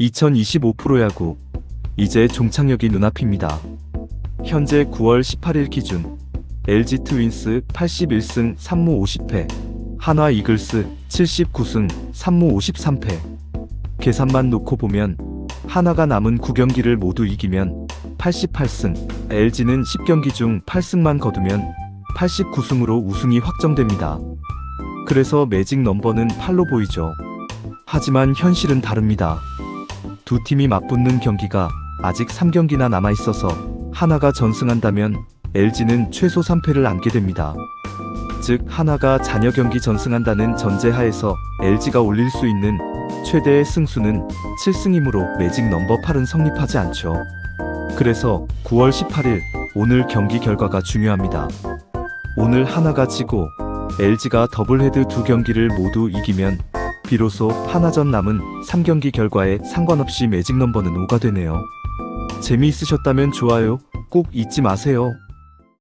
2025 프로야구 이제 종착역이 눈앞입니다. 현재 9월 18일 기준 LG 트윈스 81승 3무 50패, 한화 이글스 79승 3무 53패. 계산만 놓고 보면 하나가 남은 9경기를 모두 이기면 88승, LG는 10경기 중 8승만 거두면 89승으로 우승이 확정됩니다. 그래서 매직 넘버는 8로 보이죠. 하지만 현실은 다릅니다. 두 팀이 맞붙는 경기가 아직 3경기나 남아 있어서 하나가 전승한다면 LG는 최소 3패를 안게 됩니다. 즉 하나가 잔여 경기 전승한다는 전제하에서 LG가 올릴 수 있는 최대의 승수는 7승이므로 매직 넘버 8은 성립하지 않죠. 그래서 9월 18일 오늘 경기 결과가 중요합니다. 오늘 하나가 지고 LG가 더블헤드 두 경기를 모두 이기면 비로소 하나전 남은 3경기 결과에 상관없이 매직 넘버는 5가 되네요. 재미있으셨다면 좋아요 꼭 잊지 마세요.